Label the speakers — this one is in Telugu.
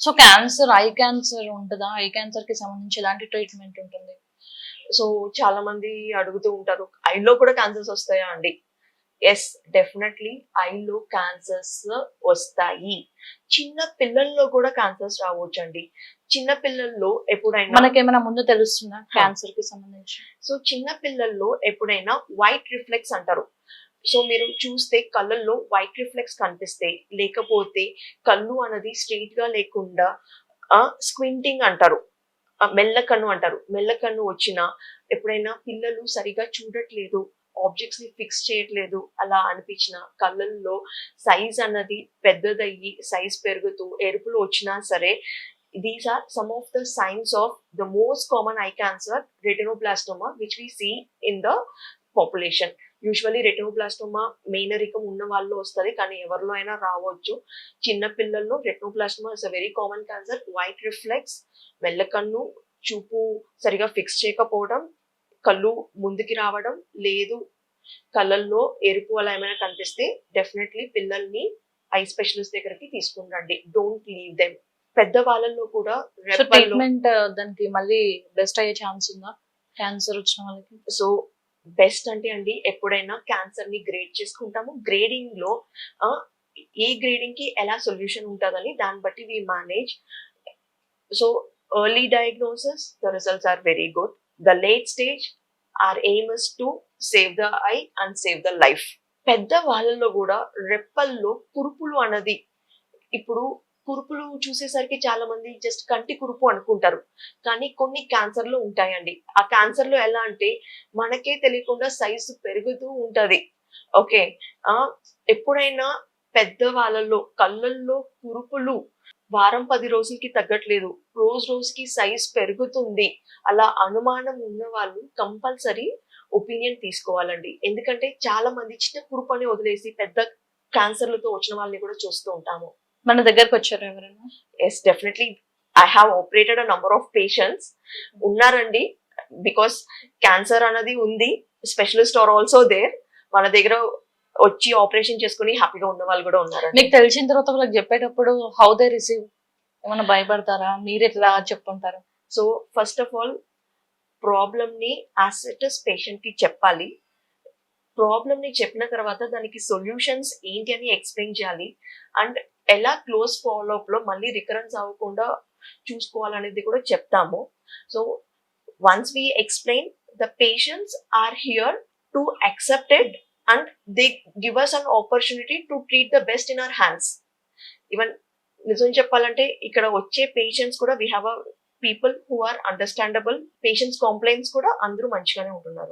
Speaker 1: సో క్యాన్సర్ ఐ క్యాన్సర్ ఉంటుందా? ఐ క్యాన్సర్కి సంబంధించి ఎలాంటి ట్రీట్మెంట్ ఉంటుంది?
Speaker 2: సో చాలా మంది అడుగుతూ ఉంటారు ఐలో కూడా క్యాన్సర్స్ వస్తాయా అండి? ఎస్ డెఫినెట్లీ ఐలో క్యాన్సర్స్ వస్తాయి. చిన్న పిల్లల్లో కూడా క్యాన్సర్స్ రావచ్చు అండి చిన్న పిల్లల్లో ఎప్పుడైనా
Speaker 1: మనకేమైనా ముందు తెలుస్తుందా క్యాన్సర్కి సంబంధించి?
Speaker 2: సో చిన్న పిల్లల్లో ఎప్పుడైనా వైట్ రిఫ్లెక్స్ అంటారు. సో మీరు చూస్తే కళ్ళల్లో వైట్ రిఫ్లెక్స్ కనిపిస్తే లేకపోతే కళ్ళు అనేది స్ట్రెయిట్గా లేకుండా స్క్వింటింగ్ అంటారు. మెల్ల మెల్లకన్ను అంటారు. మెల్లకన్ను వచ్చిన ఎప్పుడైనా పిల్లలు సరిగా చూడట్లేదు ఆబ్జెక్ట్స్ని ఫిక్స్ చేయట్లేదు అలా అనిపించిన కళ్ళల్లో సైజ్ అన్నది పెద్దదయ్యి సైజ్ పెరుగుతూ ఎరుపులు వచ్చినా సరే these are some of the signs of the most common eye cancer retinoblastoma which we see in the population usually retinoblastoma మేనరికం ఉన్న వాళ్ళు వస్తుంది కానీ ఎవరిలో అయినా రావచ్చు. చిన్న పిల్లల్లో retinoblastoma is a very common cancer white reflex మెల్లకన్ను చూపు సరిగా ఫిక్స్ చేయకపోవడం కళ్ళు ముందుకి రావడం లేదు కళ్ళల్లో ఎరుపు అలా ఏమైనా కనిపిస్తే డెఫినెట్లీ పిల్లల్ని ఐ స్పెషలిస్ట్ దగ్గరికి తీసుకుని రండి. డోంట్ లీవ్ దెమ్ పెద్ద వాళ్ళల్లో కూడా
Speaker 1: ట్రీట్మెంట్ దానికి మళ్ళీ బెస్ట్ అయ్యే ఛాన్స్ ఉందా? క్యాన్సర్ వచ్చిన వాళ్ళకి?
Speaker 2: సో బెస్ట్ అంటే అండి ఎప్పుడైనా క్యాన్సర్ని గ్రేడ్ చేసుకుంటాము. గ్రేడింగ్లో ఏ గ్రేడింగ్కి ఎలా సొల్యూషన్ ఉంటుందని దాన్ని బట్టి we manage so early diagnosis the results are very good the late stage are aim to save the eye and save the life పెద్ద వాళ్ళల్లో కూడా రెప్పల్లో కురుపులు అన్నది ఇప్పుడు కురుపులు చూసేసరికి చాలా మంది జస్ట్ కంటి కురుపు అనుకుంటారు. కానీ కొన్ని క్యాన్సర్లు ఉంటాయండి. ఆ క్యాన్సర్లు ఎలా అంటే మనకే తెలియకుండా సైజు పెరుగుతూ ఉంటది. ఓకే ఆ ఎప్పుడైనా పెద్ద వాళ్ళల్లో కళ్ళల్లో కురుపులు వారం పది రోజులకి తగ్గట్లేదు. రోజు రోజుకి సైజ్ పెరుగుతుంది. అలా అనుమానం ఉన్న వాళ్ళు కంపల్సరీ ఒపీనియన్ తీసుకోవాలండి. ఎందుకంటే చాలా మంది చిన్న కురుపు అని వదిలేసి పెద్ద క్యాన్సర్లతో వచ్చిన వాళ్ళని కూడా చూస్తూ ఉంటాము.
Speaker 1: మన దగ్గరకు వచ్చారు ఎవరైనా?
Speaker 2: Yes definitely I have operated a number of patients ఉన్నారండి. బికాస్ క్యాన్సర్ అన్నది ఉంది. స్పెషలిస్ట్ ఆర్ ఆల్సో దేర్ మన దగ్గర వచ్చి ఆపరేషన్ చేసుకుని హ్యాపీగా ఉన్న వాళ్ళు కూడా ఉన్నారండి.
Speaker 1: మీకు తెలిసిన తర్వాత వాళ్ళకి చెప్పేటప్పుడు హౌ దే రిసీవ్ ఏమైనా భయపడతారా? మీరు ఎట్లా చెప్పుకుంటారు?
Speaker 2: సో ఫస్ట్ ఆఫ్ ఆల్ ప్రాబ్లమ్ని యాసిటస్ పేషెంట్కి చెప్పాలి. ప్రాబ్లమ్ని చెప్పిన తర్వాత దానికి సొల్యూషన్స్ ఏంటి అని ఎక్స్ప్లెయిన్ చేయాలి. అండ్ ఎలా క్లోజ్ ఫాలోఅప్లో మళ్ళీ రికరెన్స్ అవ్వకుండా చూసుకోవాలనేది కూడా చెప్తాము. So once we explain the patients are here to accept it and they give us an opportunity to treat the best in our hands even నిజం చెప్పాలంటే ఇక్కడ వచ్చే పేషెంట్స్ కూడా we have a people who are understandable patients complaints కూడా అందరూ మంచిగానే ఉంటున్నారు.